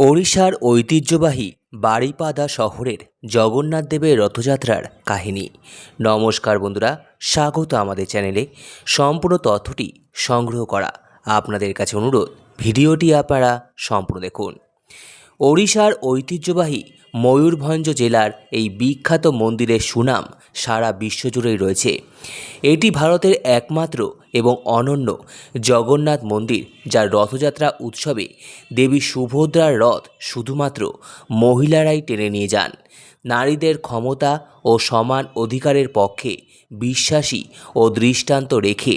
ওড়িশার ঐতিহ্যবাহী বাড়িপাদা শহরের জগন্নাথ দেবের রথযাত্রার কাহিনী। নমস্কার বন্ধুরা, স্বাগত আমাদের চ্যানেলে। সম্পূর্ণ তথ্যটি সংগ্রহ করা আপনাদের কাছে অনুরোধ। ভিডিওটি আপনারা সম্পূর্ণ দেখুন। ওড়িশার ঐতিহ্যবাহী ময়ূরভঞ্জ জেলার এই বিখ্যাত মন্দিরের সুনাম সারা বিশ্বজুড়েই রয়েছে। এটি ভারতের একমাত্র এবং অনন্য জগন্নাথ মন্দির, যার রথযাত্রা উৎসবে দেবী সুভদ্রার রথ শুধুমাত্র মহিলারাই টেনে নিয়ে যান। নারীদের ক্ষমতা ও সমান অধিকারের পক্ষে বিশ্বাসী ও দৃষ্টান্ত রেখে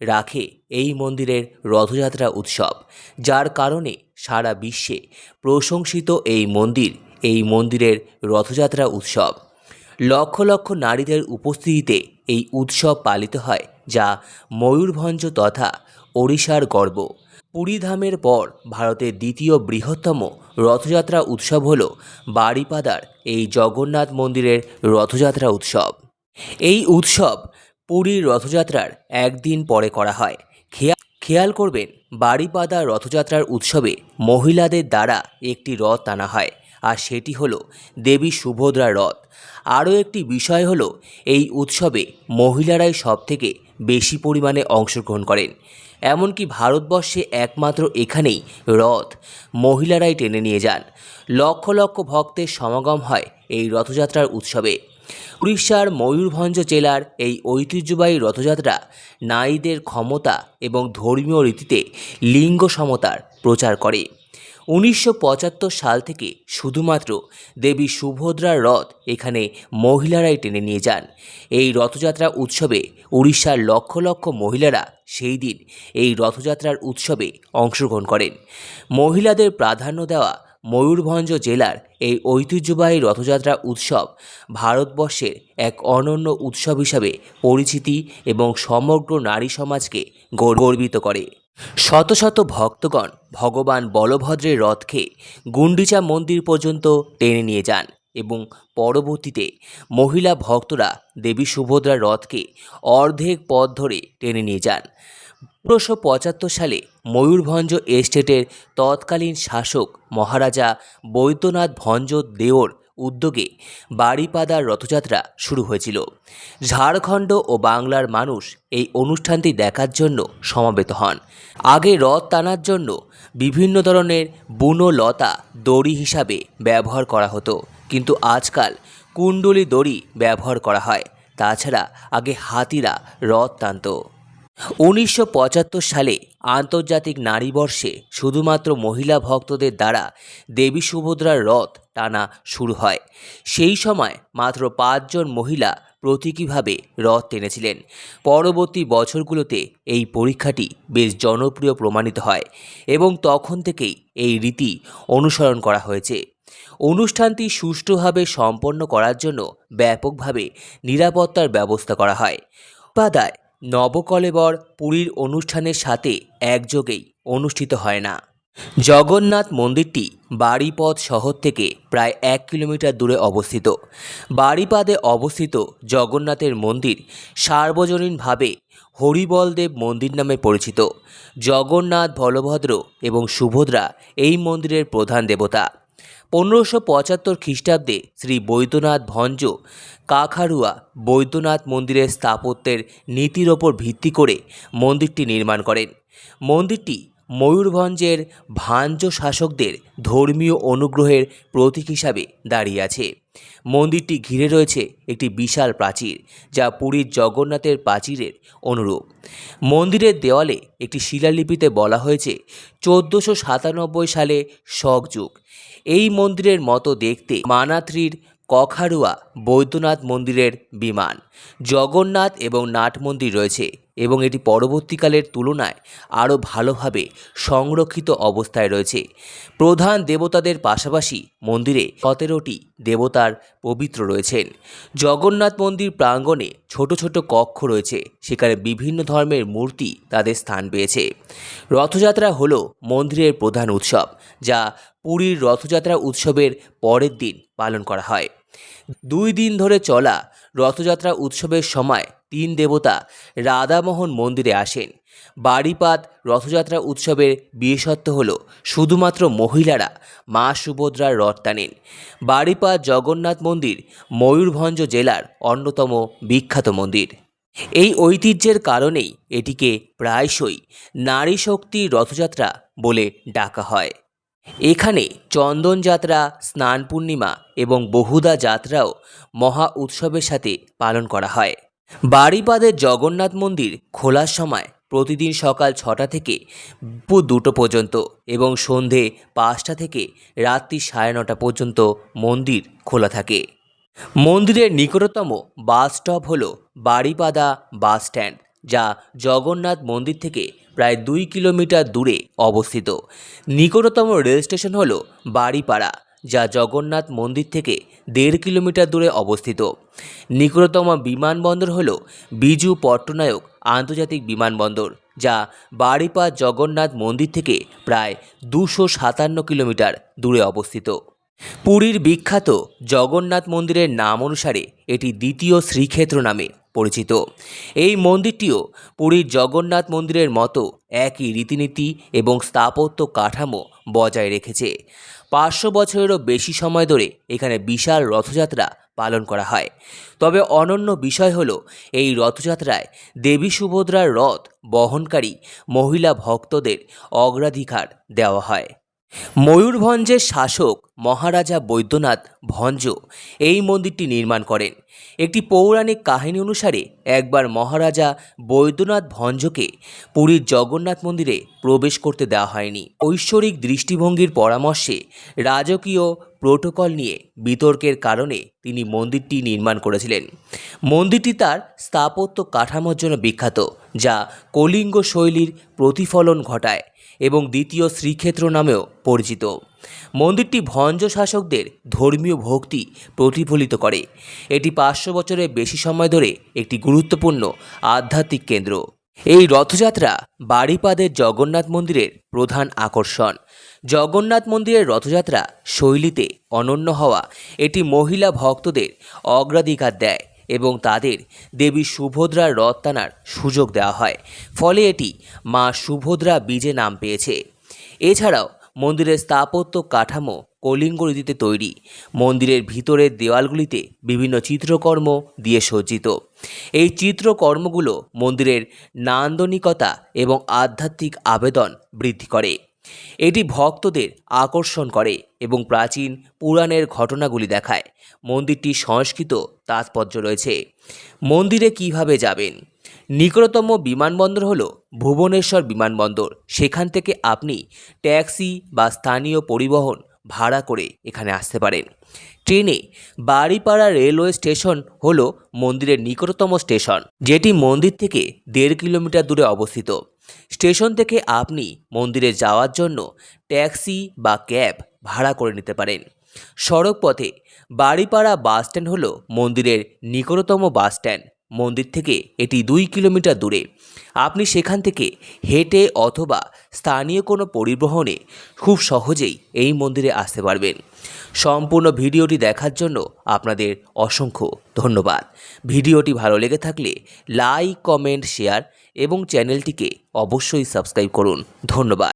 রাখে এই মন্দিরের রথযাত্রা উৎসব, যার কারণে সারা বিশ্বে প্রশংসিত এই মন্দির, এই মন্দিরের রথযাত্রা উৎসব। লক্ষ লক্ষ নারীদের উপস্থিতিতে এই উৎসব পালিত হয়, যা ময়ূরভঞ্জ তথা ওড়িশার গর্ব। পুরীধামের পর ভারতের দ্বিতীয় বৃহত্তম রথযাত্রা উৎসব হল বারিপাদার এই জগন্নাথ মন্দিরের রথযাত্রা উৎসব। এই উৎসব পুরীর রথযাত্রার একদিন পরে করা হয় খেয়াল করবেন, বাড়িপাদা রথযাত্রার উৎসবে মহিলাদের দ্বারা একটি রথ টানা হয়, আর সেটি হলো দেবী সুভদ্রা রথ। আরও একটি বিষয় হলো, এই উৎসবে মহিলারাই সবথেকে বেশি পরিমাণে অংশগ্রহণ করেন। এমনকি ভারতবর্ষে একমাত্র এখানেই রথ মহিলারাই টেনে নিয়ে যান। লক্ষ লক্ষ ভক্তের সমাগম হয় এই রথযাত্রার উৎসবে। উড়িষ্যার ময়ূরভঞ্জ জেলার এই ঐতিহ্যবাহী রথযাত্রা নারীদের ক্ষমতা এবং ধর্মীয় রীতিতে লিঙ্গ সমতার প্রচার করে। উনিশশো পঁচাত্তর সাল থেকে শুধুমাত্র দেবী সুভদ্রার রথ এখানে মহিলারাই টেনে নিয়ে যান। এই রথযাত্রা উৎসবে উড়িষ্যার লক্ষ লক্ষ মহিলারা সেই দিন এই রথযাত্রার উৎসবে অংশগ্রহণ করেন। মহিলাদের প্রাধান্য দেওয়া ময়ূরভঞ্জ জেলার এই ঐতিহ্যবাহী রথযাত্রা উৎসব ভারতবর্ষের এক অনন্য উৎসব হিসাবে পরিচিতি এবং সমগ্র নারী সমাজকে গর- গর্বিত করে। শত শত ভক্তগণ ভগবান বলভদ্রের রথকে গুন্ডিচা মন্দির পর্যন্ত টেনে নিয়ে যান এবং পরবর্তীতে মহিলা ভক্তরা দেবী সুভদ্রার রথকে অর্ধেক পথ ধরে টেনে নিয়ে যান। পনেরোশো পঁচাত্তর সালে ময়ূরভঞ্জ এস্টেটের তৎকালীন শাসক মহারাজা বৈদ্যনাথ ভঞ্জ দেওর উদ্যোগে বাড়িপাদার রথযাত্রা শুরু হয়েছিল। ঝাড়খণ্ড ও বাংলার মানুষ এই অনুষ্ঠানটি দেখার জন্য সমাবেত হন। আগে রথ টানার জন্য বিভিন্ন ধরনের বুনো লতা দড়ি হিসাবে ব্যবহার করা হতো, কিন্তু আজকাল কুণ্ডলি দড়ি ব্যবহার করা হয়। তাছাড়া আগে হাতিরা রথ টানত। উনিশশো পঁচাত্তর সালে আন্তর্জাতিক নারী বর্ষে শুধুমাত্র মহিলা ভক্তদের দ্বারা দেবী সুভদ্রার রথ টানা শুরু হয়। সেই সময় মাত্র পাঁচজন মহিলা প্রতীকীভাবে রথ টেনেছিলেন। পরবর্তী বছরগুলোতে এই পরীক্ষাটি বেশ জনপ্রিয় প্রমাণিত হয় এবং তখন থেকেই এই রীতি অনুসরণ করা হয়েছে। অনুষ্ঠানটি সুষ্ঠুভাবে সম্পন্ন করার জন্য ব্যাপকভাবে নিরাপত্তার ব্যবস্থা করা হয়। পাদায় নবকলেবর পুরীর অনুষ্ঠানের সাথে একযোগেই অনুষ্ঠিত হয় না। জগন্নাথ মন্দিরটি বাড়িপদ শহর থেকে প্রায় এক কিলোমিটার দূরে অবস্থিত। বাড়িপাদে অবস্থিত জগন্নাথের মন্দির সার্বজনীনভাবে হরিবলদেব মন্দির নামে পরিচিত। জগন্নাথ বলভদ্র এবং সুভদ্রা এই মন্দিরের প্রধান দেবতা। পনেরোশো পঁচাত্তর খ্রিস্টাব্দে শ্রী বৈদ্যনাথ ভঞ্জ কাখারুয়া বৈদ্যনাথ মন্দিরের স্থাপত্যের নীতির ওপর ভিত্তি করে মন্দিরটি নির্মাণ করেন। মন্দিরটি ময়ূরভঞ্জের ভাঞ্জ শাসকদের ধর্মীয় অনুগ্রহের প্রতীক হিসাবে দাঁড়িয়ে আছে। মন্দিরটি ঘিরে রয়েছে একটি বিশাল প্রাচীর, যা পুরীর জগন্নাথের প্রাচীরের অনুরূপ। মন্দিরের দেওয়ালে একটি শিলালিপিতে বলা হয়েছে, চোদ্দোশো সাতানব্বই সালে শকযুগ এই মন্দিরের মতো দেখতে মানাত্রির কখারুয়া বৈদ্যনাথ মন্দিরের বিমান। জগন্নাথ এবং নাট মন্দির রয়েছে। এবং এটি পরবর্তীকালের তুলনায় আরও ভালোভাবে সংরক্ষিত অবস্থায় রয়েছে। প্রধান দেবতাদের পাশাপাশি মন্দিরে সতেরোটি দেবতার পবিত্র রয়েছেন। জগন্নাথ মন্দির প্রাঙ্গণে ছোট ছোট কক্ষ রয়েছে, সেখানে বিভিন্ন ধর্মের মূর্তি তাদের স্থান পেয়েছে। রথযাত্রা হলো মন্দিরের প্রধান উৎসব, যা পুরীর রথযাত্রা উৎসবের পরের দিন পালন করা হয়। দুই দিন ধরে চলা রথযাত্রা উৎসবের সময় তিন দেবতা রাধামোহন মন্দিরে আসেন। বাড়িপাত রথযাত্রা উৎসবের বিশেষত্ব হল শুধুমাত্র মহিলারা মা সুভদ্রার রথ টানেন। বাড়িপাত জগন্নাথ মন্দির ময়ূরভঞ্জ জেলার অন্যতম বিখ্যাত মন্দির। এই ঐতিহ্যের কারণেই এটিকে প্রায়শই নারী শক্তির রথযাত্রা বলে ডাকা হয়। এখানে চন্দন যাত্রা, স্নান পূর্ণিমা এবং বহুদা যাত্রাও মহা উৎসবের সাথে পালন করা হয়। বাড়িপাদের জগন্নাথ মন্দির খোলার সময় প্রতিদিন সকাল ছটা থেকে দুটো পর্যন্ত এবং সন্ধে পাঁচটা থেকে রাত্রি সাড়ে নটা পর্যন্ত মন্দির খোলা থাকে। মন্দিরের নিকটতম বাস স্টপ হল বাড়িপাদা বাস স্ট্যান্ড যা জগন্নাথ মন্দির থেকে প্রায় দুই কিলোমিটার দূরে অবস্থিত। নিকটতম রেল স্টেশন হল বাড়িপাড়া, যা জগন্নাথ মন্দির থেকে দেড় কিলোমিটার দূরে অবস্থিত। নিকটতম বিমানবন্দর হল বিজু পট্টনায়ক আন্তর্জাতিক বিমানবন্দর, যা বাড়িপাড় জগন্নাথ মন্দির থেকে প্রায় দুশো সাতান্ন কিলোমিটার দূরে অবস্থিত। পুরীর বিখ্যাত জগন্নাথ মন্দিরের নাম অনুসারে এটি দ্বিতীয় শ্রীক্ষেত্র নামে। পরিচিত। এই মন্দিরটিও পুরীর জগন্নাথ মন্দিরের মতো একই রীতিনীতি এবং স্থাপত্য কাঠামো বজায় রেখেছে। পাঁচশো বছরেরও বেশি সময় ধরে এখানে বিশাল রথযাত্রা পালন করা হয়। তবে অনন্য বিষয় হলো, এই রথযাত্রায় দেবী সুভদ্রার রথ বহনকারী মহিলা ভক্তদের অগ্রাধিকার দেওয়া হয়। ময়ূরভঞ্জের শাসক মহারাজা বৈদ্যনাথ ভঞ্জ এই মন্দিরটি নির্মাণ করেন। একটি পৌরাণিক কাহিনী অনুসারে একবার মহারাজা বৈদ্যনাথ ভঞ্জকে পুরীর জগন্নাথ মন্দিরে প্রবেশ করতে দেওয়া হয়নি। ঐশ্বরিক দৃষ্টিভঙ্গির পরামর্শে রাজকীয় প্রোটোকল নিয়ে বিতর্কের কারণে তিনি মন্দিরটি নির্মাণ করেছিলেন। মন্দিরটি তার স্থাপত্য কাঠামোর জন্য বিখ্যাত, যা কলিঙ্গ শৈলীর প্রতিফলন ঘটায়। এবং দ্বিতীয় শ্রীক্ষেত্র নামেও পরিচিত। মন্দিরটি ভঞ্জ শাসকদের ধর্মীয় ভক্তি প্রতিফলিত করে। এটি পাঁচশো বছরের বেশি সময় ধরে একটি গুরুত্বপূর্ণ আধ্যাত্মিক কেন্দ্র। এই রথযাত্রা বাড়িপাদের জগন্নাথ মন্দিরের প্রধান আকর্ষণ। জগন্নাথ মন্দিরের রথযাত্রা শৈলীতে অনন্য হওয়া, এটি মহিলা ভক্তদের অগ্রাধিকার দেয়। এবং তাদের দেবী সুভদ্রার রথ টানার সুযোগ দেওয়া হয়। ফলে এটি মা সুভদ্রা বীজে নাম পেয়েছে। এছাড়াও মন্দিরের স্থাপত্য কাঠামো কলিঙ্গ রীতিতে তৈরি। মন্দিরের ভিতরের দেওয়ালগুলিতে বিভিন্ন চিত্রকর্ম দিয়ে সজ্জিত। এই চিত্রকর্মগুলো মন্দিরের নান্দনিকতা এবং আধ্যাত্মিক আবেদন বৃদ্ধি করে। এটি ভক্তদের আকর্ষণ করে এবং প্রাচীন পুরাণের ঘটনাগুলি দেখায়। মন্দিরটি সংস্কৃত তাৎপর্য রয়েছে। মন্দিরে কীভাবে যাবেন? নিকটতম বিমানবন্দর হল ভুবনেশ্বর বিমানবন্দর। সেখান থেকে আপনি ট্যাক্সি বা স্থানীয় পরিবহন ভাড়া করে এখানে আসতে পারেন। ট্রেনে বাড়িপাড়া রেলওয়ে স্টেশন হল মন্দিরের নিকটতম স্টেশন, যেটি মন্দির থেকে দেড় কিলোমিটার দূরে অবস্থিত। স্টেশন থেকে আপনি মন্দিরে যাওয়ার জন্য ট্যাক্সি বা ক্যাব ভাড়া করে নিতে পারেন। সড়ক পথে বাড়িপাড়া বাস স্ট্যান্ড হল মন্দিরের নিকটতম বাস স্ট্যান্ড মন্দির থেকে এটি দুই কিলোমিটার দূরে। আপনি সেখান থেকে হেঁটে অথবা স্থানীয় কোনো পরিবহনে খুব সহজেই এই মন্দিরে আসতে পারবেন। সম্পূর্ণ ভিডিওটি দেখার জন্য আপনাদের অসংখ্য ধন্যবাদ। ভিডিওটি ভালো লেগে থাকলে লাইক, কমেন্ট, শেয়ার এবং চ্যানেলটিকে অবশ্যই সাবস্ক্রাইব করুন। ধন্যবাদ।